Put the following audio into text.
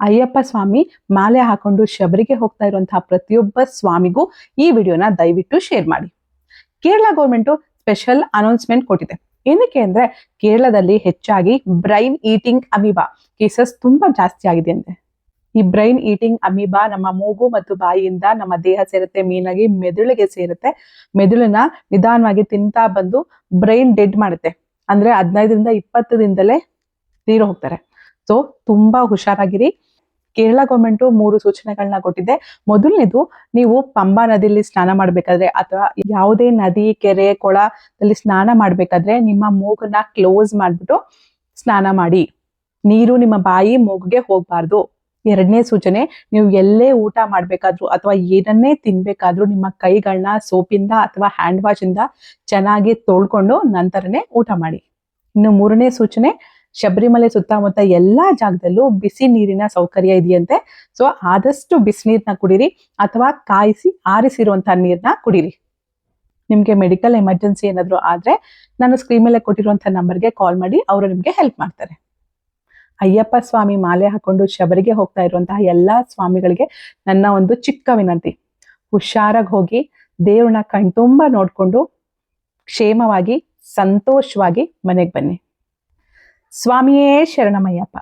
ಅಯ್ಯಪ್ಪ ಸ್ವಾಮಿ ಮಾಲೆ ಹಾಕೊಂಡು ಶಬರಿಗೆ ಹೋಗ್ತಾ ಇರುವಂತಹ ಪ್ರತಿಯೊಬ್ಬ ಸ್ವಾಮಿಗೂ ಈ ವಿಡಿಯೋನ ದಯವಿಟ್ಟು ಶೇರ್ ಮಾಡಿ. ಕೇರಳ ಗೌರ್ಮೆಂಟ್ ಸ್ಪೆಷಲ್ ಅನೌನ್ಸ್ಮೆಂಟ್ ಕೊಟ್ಟಿದೆ. ಏನಕ್ಕೆ ಅಂದ್ರೆ ಕೇರಳದಲ್ಲಿ ಹೆಚ್ಚಾಗಿ ಬ್ರೈನ್ ಈಟಿಂಗ್ ಅಮೀಬಾ ಕೇಸಸ್ ತುಂಬಾ ಜಾಸ್ತಿ ಆಗಿದೆ ಅಂತೆ. ಈ ಬ್ರೈನ್ ಈಟಿಂಗ್ ಅಮೀಬಾ ನಮ್ಮ ಮೂಗು ಮತ್ತು ಬಾಯಿಯಿಂದ ನಮ್ಮ ದೇಹ ಸೇರುತ್ತೆ, ಮೀನಾಗಿ ಮೆದುಳಿಗೆ ಸೇರುತ್ತೆ. ಮೆದುಳನ್ನ ನಿಧಾನವಾಗಿ ತಿಂತಾ ಬಂದು ಬ್ರೈನ್ ಡೆಡ್ ಮಾಡುತ್ತೆ. ಅಂದ್ರೆ ಹದಿನೈದರಿಂದ ಇಪ್ಪತ್ತು ದಿನದಲ್ಲೇ ತೀರು ಹೋಗ್ತಾರೆ. ಸೊ ತುಂಬಾ ಹುಷಾರಾಗಿರಿ. ಕೇರಳ ಗೌರ್ಮೆಂಟು ಮೂರು ಸೂಚನೆಗಳನ್ನ ಕೊಟ್ಟಿದೆ. ಮೊದಲನೇದು, ನೀವು ಪಂಬಾ ನದಿಯಲ್ಲಿ ಸ್ನಾನ ಮಾಡ್ಬೇಕಾದ್ರೆ ಅಥವಾ ಯಾವುದೇ ನದಿ, ಕೆರೆ, ಕೊಳದಲ್ಲಿ ಸ್ನಾನ ಮಾಡ್ಬೇಕಾದ್ರೆ ನಿಮ್ಮ ಮೂಗನ್ನ ಕ್ಲೋಸ್ ಮಾಡ್ಬಿಟ್ಟು ಸ್ನಾನ ಮಾಡಿ. ನೀರು ನಿಮ್ಮ ಬಾಯಿ, ಮೂಗಿಗೆ ಹೋಗ್ಬಾರ್ದು. ಎರಡನೇ ಸೂಚನೆ, ನೀವು ಎಲ್ಲೇ ಊಟ ಮಾಡ್ಬೇಕಾದ್ರೂ ಅಥವಾ ಏನನ್ನೇ ತಿನ್ಬೇಕಾದ್ರೂ ನಿಮ್ಮ ಕೈಗಳನ್ನ ಸೋಪಿಂದ ಅಥವಾ ಹ್ಯಾಂಡ್ ವಾಶ್ ಇಂದ ಚೆನ್ನಾಗಿ ತೊಳ್ಕೊಂಡು ನಂತರನೇ ಊಟ ಮಾಡಿ. ಇನ್ನು ಮೂರನೇ ಸೂಚನೆ ಶಬರಿಮಲೆ ಸುತ್ತಮುತ್ತ ಎಲ್ಲಾ ಜಾಗದಲ್ಲೂ ಬಿಸಿ ನೀರಿನ ಸೌಕರ್ಯ ಇದೆಯಂತೆ. ಸೊ ಆದಷ್ಟು ಬಿಸಿ ನೀರನ್ನ ಕುಡೀರಿ ಅಥವಾ ಕಾಯಿಸಿ ಆರಿಸಿರುವಂತಹ ನೀರನ್ನ ಕುಡೀರಿ. ನಿಮ್ಗೆ ಮೆಡಿಕಲ್ ಎಮರ್ಜೆನ್ಸಿ ಏನಾದರೂ ಆದ್ರೆ ನಾನು ಸ್ಕ್ರೀನ್ ಮೇಲೆ ಕೊಟ್ಟಿರುವಂತಹ ನಂಬರ್ಗೆ ಕಾಲ್ ಮಾಡಿ ಅವರು ನಿಮ್ಗೆ ಹೆಲ್ಪ್ ಮಾಡ್ತಾರೆ. ಅಯ್ಯಪ್ಪ ಸ್ವಾಮಿ ಮಾಲೆ ಹಾಕೊಂಡು ಶಬರಿಗೆ ಹೋಗ್ತಾ ಇರುವಂತಹ ಎಲ್ಲಾ ಸ್ವಾಮಿಗಳಿಗೆ ನನ್ನ ಒಂದು ಚಿಕ್ಕ ವಿನಂತಿ. ಹುಷಾರಾಗಿ ಹೋಗಿ ದೇವ್ರನ್ನ ಕಣ್ತುಂಬ ನೋಡ್ಕೊಂಡು ಕ್ಷೇಮವಾಗಿ, ಸಂತೋಷವಾಗಿ ಮನೆಗೆ ಬನ್ನಿ. స్వామియే శరణమయ్యప్ప.